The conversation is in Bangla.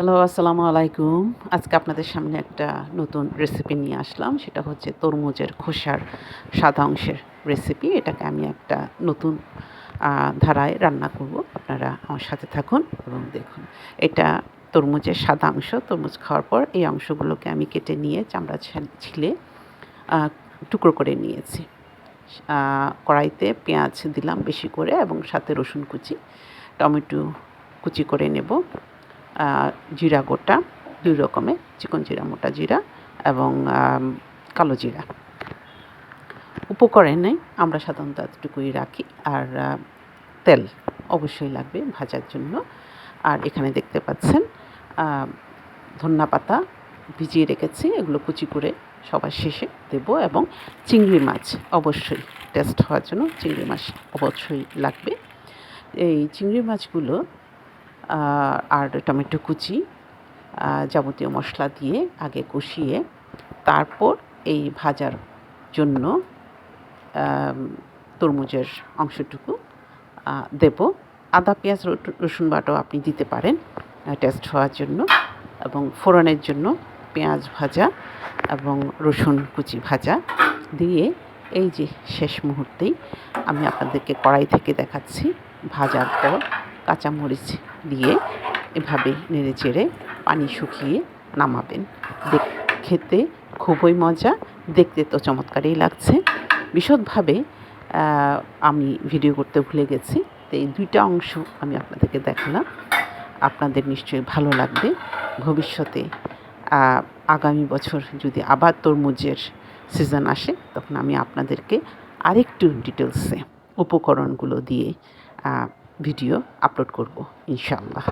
হ্যালো, আসসালামু আলাইকুম। আজকে আপনাদের সামনে একটা নতুন রেসিপি নিয়ে আসলাম। সেটা হচ্ছে তরমুজের খোসার সাদা অংশের রেসিপি এটাকে আমি একটা নতুন ধারায় রান্না করব। আপনারা আমার সাথে থাকুন এবং দেখুন। এটা তরমুজের সাদা অংশ। তরমুজ খাওয়ার পর এই অংশগুলোকে আমি কেটে নিয়ে চামড়া ছিলে টুকরো করে নিয়েছি। কড়াইতে পেঁয়াজ দিলাম বেশি করে এবং সাথে রসুন কুচি, টমেটো কুচি করে নেব। জিরা গোটা, দুই রকমের, চিকন জিরা, মোটা জিরা এবং কালো জিরা। উপকরণে আমরা সাধারণত এতটুকুই রাখি। আর তেল অবশ্যই লাগবে ভাজার জন্য। আর এখানে দেখতে পাচ্ছেন ধন্যা পাতা ভিজিয়ে রেখেছি। এগুলো কুচি করে সবার শেষে দেব এবং চিংড়ি মাছ অবশ্যই টেস্ট হওয়ার জন্য চিংড়ি মাছ অবশ্যই লাগবে। এই চিংড়ি মাছগুলো আর টমেটো কুচি যাবতীয় মশলা দিয়ে আগে কষিয়ে তারপর এই ভাজার জন্য তরমুজের অংশটুকু দেব। আদা, পেঁয়াজ, রসুন বাটাও আপনি দিতে পারেন টেস্ট হওয়ার জন্য। এবং ফোড়নের জন্য পেঁয়াজ ভাজা এবং রসুন কুচি ভাজা দিয়ে এই যে শেষ মুহূর্তেই আমি আপনাদেরকে কড়াই থেকে দেখাচ্ছি ভাজার পর। কাঁচামরিচ দিয়ে এভাবে নেড়ে চেড়ে পানি শুকিয়ে নামাবেন। দেখ, খেতে খুবই মজা, দেখতে তো চমৎকারই লাগছে। বিশদভাবে আমি ভিডিও করতে ভুলে গেছি, তো এই দুইটা অংশ আমি আপনাদেরকে দেখালাম। আপনাদের নিশ্চয়ই ভালো লাগবে। ভবিষ্যতে আগামী বছর যদি আবার তরমুজের সিজন আসে, তখন আমি আপনাদেরকে আরেকটু ডিটেলসে উপকরণগুলো দিয়ে ভিডিও আপলোড করব ইনশাআল্লাহ।